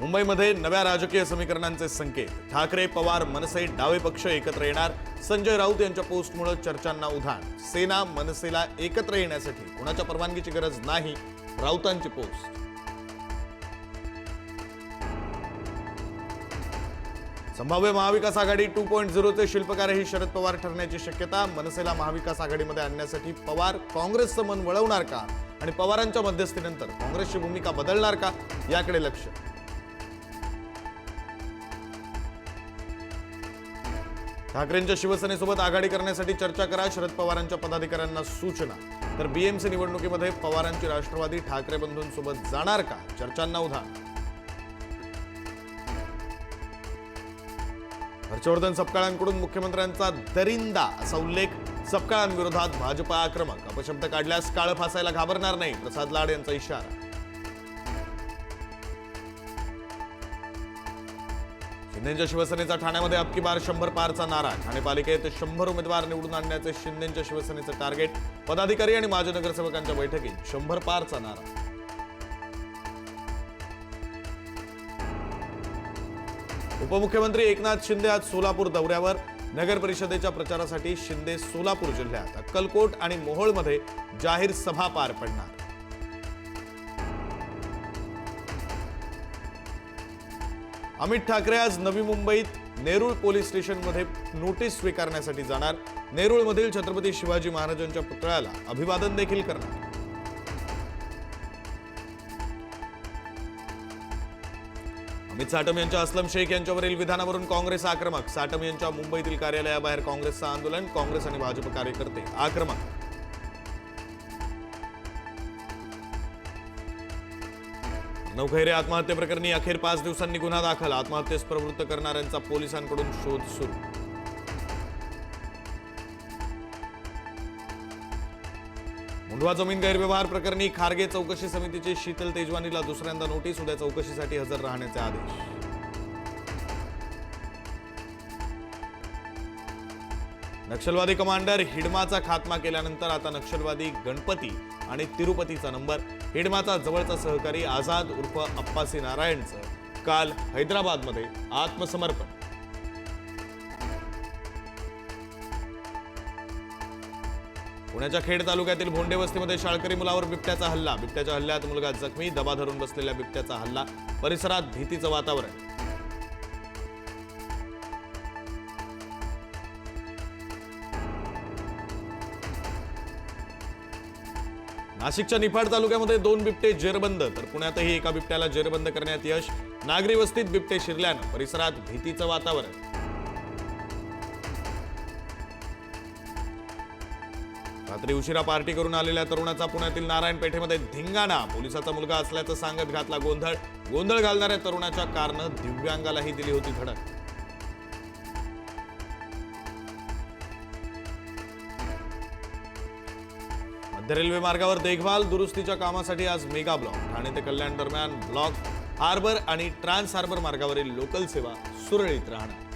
मुंबईमध्ये नव्या राजकीय समीकरणांचे संकेत. ठाकरे पवार मनसे डावे पक्ष एकत्र येणार. संजय राऊत यांच्या पोस्टमुळे चर्चांना उधाण. सेना मनसेला एकत्र येण्यासाठी कोणाच्या परवानगीची गरज नाही? राऊतांची पोस्ट. संभाव्य महाविकास आघाडी टू पॉईंट झिरोचे शिल्पकारही शरद पवार ठरण्याची शक्यता. मनसेला महाविकास आघाडीमध्ये आणण्यासाठी पवार काँग्रेसचं मन वळवणार का? आणि पवारांच्या मध्यस्थीनंतर काँग्रेसची भूमिका बदलणार का? याकडे लक्ष. ठाकरेंच्या शिवसेनेसोबत आघाडी करण्यासाठी चर्चा करा शरद पवारांच्या पदाधिकाऱ्यांना सूचना. तर बीएमसी निवडणुकीमध्ये पवारांची राष्ट्रवादी ठाकरे बंधूंसोबत जाणार का? चर्चांना उधाण हर्षवर्धन सपकाळांकडून मुख्यमंत्र्यांचा दरिंदा असा उल्लेख. सपकाळांविरोधात भाजपा आक्रमक. अपशब्द काढल्यास काळ फासायला घाबरणार नाही प्रसाद लाड यांचा इशारा. शिंदेच्या शिवसेनेचा ठाण्यामध्ये अबकी बार शंभर पारचा नारा. ठाणे पालिकेत शंभर उमेदवार निवडून आणण्याचे शिंदेच्या शिवसेनेचं टार्गेट. पदाधिकारी आणि माजी नगरसेवकांच्या बैठकीत शंभर पारचा नारा. उपमुख्यमंत्री एकनाथ शिंदे आज सोलापूर दौऱ्यावर. नगर परिषदेच्या प्रचारासाठी शिंदे सोलापूर जिल्ह्यात अक्कलकोट आणि मोहोळमध्ये जाहीर सभा पार पडणार. अमित ठाकरे आज नवी मुंबईत नेरूळ पोलीस स्टेशनमध्ये नोटीस स्वीकारण्यासाठी जाणार. नेरूळमधील छत्रपती शिवाजी महाराजांच्या पुतळ्याला अभिवादन देखील करणार. अमित साटम यांच्या असलम शेख यांच्यावरील विधानावरून काँग्रेस आक्रमक. साटम यांच्या मुंबईतील कार्यालयाबाहेर काँग्रेसचं आंदोलन काँग्रेस आणि भाजप कार्यकर्ते आक्रमक. नवखैरे आत्महत्येप्रकरणी अखेर पाच दिवसांनी गुन्हा दाखल. आत्महत्येस प्रवृत्त करणाऱ्यांचा पोलिसांकडून शोध सुरू. मुंढवा जमीन गैरव्यवहार प्रकरणी खारगे चौकशी समितीची शीतल तेजवानीला दुसऱ्यांदा नोटीस उद्या चौकशीसाठी हजर राहण्याचे आदेश. नक्षलवादी कमांडर हिडमाचा खात्मा केल्यानंतर आता नक्षलवादी गणपती आणि तिरुपतीचा नंबर. हिडमाचा जवळचा सहकारी आझाद उर्फ अप्पासी नारायणचं काल हैदराबादमध्ये आत्मसमर्पण. पुण्याच्या खेड तालुक्यातील भोंडे वस्तीमध्ये शाळकरी मुलावर बिबट्याचा हल्ला. बिबट्याच्या हल्ल्यात मुलगा जखमी दबा धरून बसलेल्या बिबट्याचा हल्ला. परिसरात भीतीचं वातावरण. नाशिकच्या निफाड तालुक्यामध्ये दोन बिबटे जेरबंद तर पुण्यातही एका बिबट्याला जेरबंद करण्यात यश. नागरी वस्तीत बिबटे शिरल्यानं परिसरात भीतीचं वातावरण. रात्री उशिरा पार्टी करून आलेल्या तरुणाचा पुण्यातील नारायण पेठेमध्ये धिंगाणा. पोलिसाचा मुलगा असल्याचं सांगत घातला गोंधळ. गोंधळ घालणाऱ्या तरुणाच्या कारनं दिव्यांगालाही दिली होती धडक. द रेल्वे मार्गावर देखभाल दुरुस्तीच्या कामासाठी आज मेगा ब्लॉक. ठाणे ते कल्याण दरम्यान ब्लॉक हार्बर आणि ट्रान्स हार्बर मार्गावरील लोकल सेवा सुरळीत राहणार.